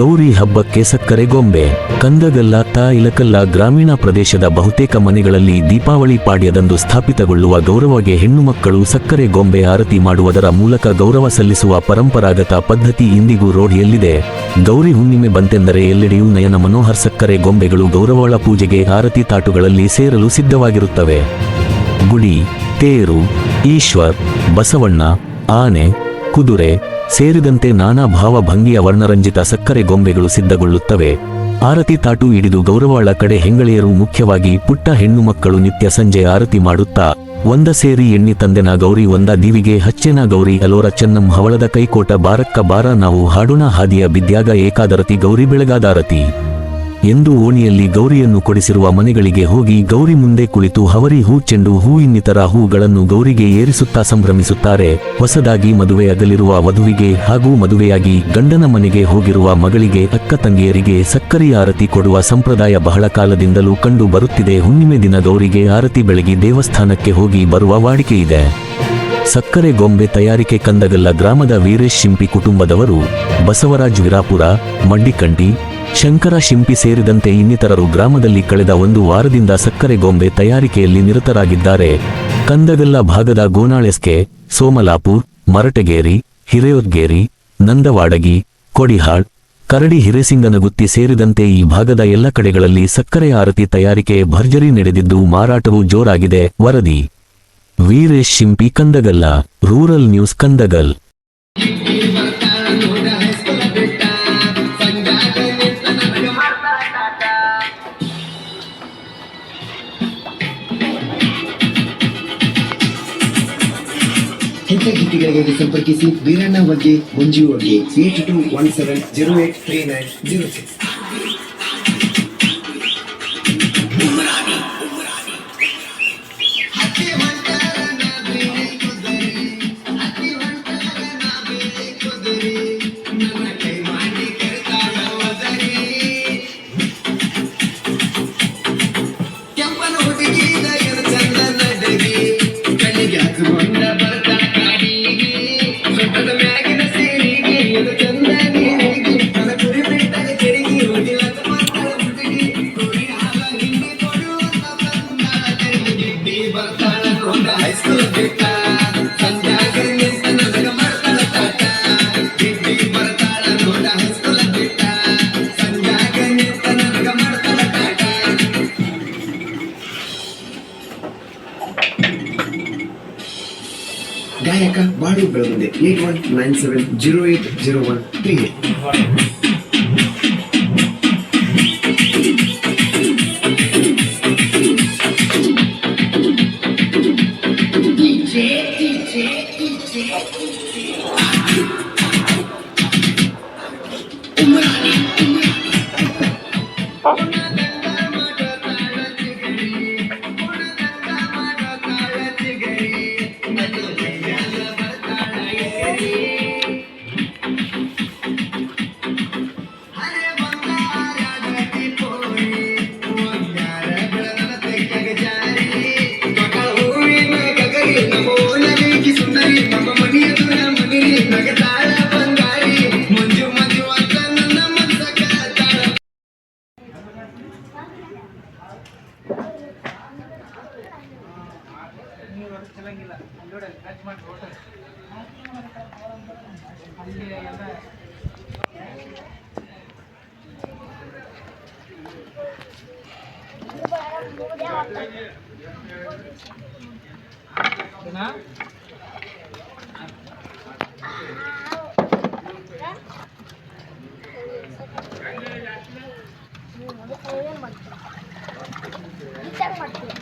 ಗೌರಿ ಹಬ್ಬಕ್ಕೆ ಸಕ್ಕರೆ ಗೊಂಬೆ. ಕಂದಗಲ್ಲ, ತಾ ಗ್ರಾಮೀಣ ಪ್ರದೇಶದ ಬಹುತೇಕ ಮನೆಗಳಲ್ಲಿ ದೀಪಾವಳಿ ಪಾಡ್ಯದಂದು ಸ್ಥಾಪಿತಗೊಳ್ಳುವ ಗೌರವಗೆ ಹೆಣ್ಣು ಮಕ್ಕಳು ಸಕ್ಕರೆ ಗೊಂಬೆ ಆರತಿ ಮಾಡುವುದರ ಮೂಲಕ ಗೌರವ ಸಲ್ಲಿಸುವ ಪರಂಪರಾಗತ ಪದ್ಧತಿ ಇಂದಿಗೂ ರೂಢಿಯಲ್ಲಿದೆ. ಗೌರಿ ಹುಣ್ಣಿಮೆ ಬಂತೆಂದರೆ ಎಲ್ಲೆಡೆಯೂ ನಯನ ಮನೋಹರ್ ಸಕ್ಕರೆ ಗೊಂಬೆಗಳು ಗೌರವಳ ಪೂಜೆಗೆ ಆರತಿ ತಾಟುಗಳಲ್ಲಿ ಸೇರಲು ಸಿದ್ಧವಾಗಿರುತ್ತವೆ. ಗುಡಿ, ತೇರು, ಈಶ್ವರ್, ಬಸವಣ್ಣ, ಆನೆ, ಕುದುರೆ ಸೇರಿದಂತೆ ನಾನಾ ಭಾವಭಂಗಿಯ ವರ್ಣರಂಜಿತ ಸಕ್ಕರೆ ಗೊಂಬೆಗಳು ಸಿದ್ಧಗೊಳ್ಳುತ್ತವೆ. ಆರತಿ ತಾಟು ಹಿಡಿದು ಗೌರವಾಳ ಕಡೆ ಹೆಂಗಳೆಯರು ಮುಖ್ಯವಾಗಿ ಪುಟ್ಟ ಹೆಣ್ಣು ಮಕ್ಕಳು ನಿತ್ಯ ಸಂಜೆ ಆರತಿ ಮಾಡುತ್ತಾ, ಒಂದ ಸೇರಿ ಎಣ್ಣಿ ತಂದೆನ ಗೌರಿ, ಒಂದ ದಿವಿಗೆ ಹಚ್ಚೆನ ಗೌರಿ, ಅಲೋರ ಚೆನ್ನಂ ಹವಳದ ಕೈಕೋಟ, ಬಾರಕ್ಕ ಬಾರ ನಾವು ಹಾಡುಣ ಹಾದಿಯ ಬಿದ್ಯಾಗ ಏಕಾದರತಿ ಗೌರಿ ಬೆಳಗಾದಾರತಿ ಎಂದು ಓಣಿಯಲ್ಲಿ ಗೌರಿಯನ್ನು ಕೊಡಿಸಿರುವ ಮನೆಗಳಿಗೆ ಹೋಗಿ ಗೌರಿ ಮುಂದೆ ಕುಳಿತು ಹವರಿ ಹೂ ಚೆಂಡು ಹೂ ಇನ್ನಿತರ ಹೂಗಳನ್ನು ಗೌರಿಗೆ ಏರಿಸುತ್ತಾ ಸಂಭ್ರಮಿಸುತ್ತಾರೆ. ಹೊಸದಾಗಿ ಮದುವೆಯಾಗಲಿರುವ ವಧುವಿಗೆ ಹಾಗೂ ಮದುವೆಯಾಗಿ ಗಂಡನ ಮನೆಗೆ ಹೋಗಿರುವ ಮಗಳಿಗೆ ಅಕ್ಕ ತಂಗಿಯರಿಗೆ ಸಕ್ಕರೆ ಆರತಿ ಕೊಡುವ ಸಂಪ್ರದಾಯ ಬಹಳ ಕಾಲದಿಂದಲೂ ಕಂಡು ಬರುತ್ತಿದೆ. ಹುಣ್ಣಿಮೆ ದಿನ ಗೌರಿಗೆ ಆರತಿ ಬೆಳಗಿ ದೇವಸ್ಥಾನಕ್ಕೆ ಹೋಗಿ ಬರುವ ವಾಡಿಕೆಯಿದೆ ಸಕ್ಕರೆ ಗೊಂಬೆ ತಯಾರಿಕೆ ಕಂದಗಲ್ಲ ಗ್ರಾಮದ ವೀರೇಶ್ ಶಿಂಪಿ ಕುಟುಂಬದವರು ಬಸವರಾಜ್ ವಿರಾಪುರ ಮಡ್ಡಿಕಂಟಿ ಶಂಕರ, ಶಿಂಪಿ ಸೇರಿದಂತೆ ಇನ್ನಿತರರು ಗ್ರಾಮದಲ್ಲಿ ಕಳೆದ ಒಂದು ವಾರದಿಂದ ಸಕ್ಕರೆ ಗೊಂಬೆ ತಯಾರಿಕೆಯಲ್ಲಿ ನಿರತರಾಗಿದ್ದಾರೆ. ಕಂದಗಲ್ಲ ಭಾಗದ ಗೋನಾಳೆಸ್ಕೆ ಸೋಮಲಾಪುರ್, ಮರಟಗೇರಿ, ಹಿರೆಯೋದ್ಗೇರಿ, ನಂದವಾಡಗಿ, ಕೊಡಿಹಾಳ್, ಕರಡಿ ಹಿರೇಸಿಂಗನಗುತ್ತಿ ಸೇರಿದಂತೆ ಈ ಭಾಗದ ಎಲ್ಲ ಕಡೆಗಳಲ್ಲಿ ಸಕ್ಕರೆ ಆರತಿ ತಯಾರಿಕೆ ಭರ್ಜರಿ ನಡೆದಿದ್ದು ಮಾರಾಟವೂ ಜೋರಾಗಿದೆ. ವರದಿ ವೀರೇಶ್, ಶಿಂಪಿ, ಕಂದಗಲ್ಲ, ರೂರಲ್ ನ್ಯೂಸ್, ಕಂದಗಲ್. ಹೆಚ್ಚಿನ ಗಿಟ್ಟಿಗಳಿಗೆ ಸಂಪರ್ಕಿಸಿ ವೀರಣ್ಣ ಬಗ್ಗೆ ಮಂಜು ಬಗ್ಗೆ eight two one seven zero eight three nine zero six ಗಾಯಕ body Belagunde eight one nine seven zero eight zero one three eight. ಸುಂದರಿ Kenapa? Ini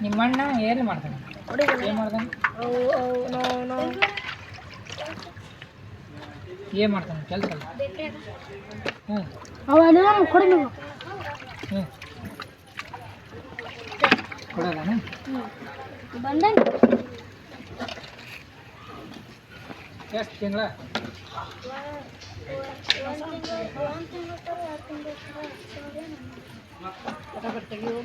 ನಿಮ್ಮಣ್ಣ ಏನು ಮಾಡ್ತಾನೆ? ಏನು ಮಾಡ್ತಾನೆ? ಏನು ಮಾಡ್ತಾನೆ? ಕೆಲಸ ಹ್ಞೂ ಅವನ ಕೊಡಿ ನೀವು ಹ್ಞೂ ಕೊಡೋದಾನ ಎಷ್ಟು ತಿಂಗಳ? ಎರಡು ತಿಂಗಳು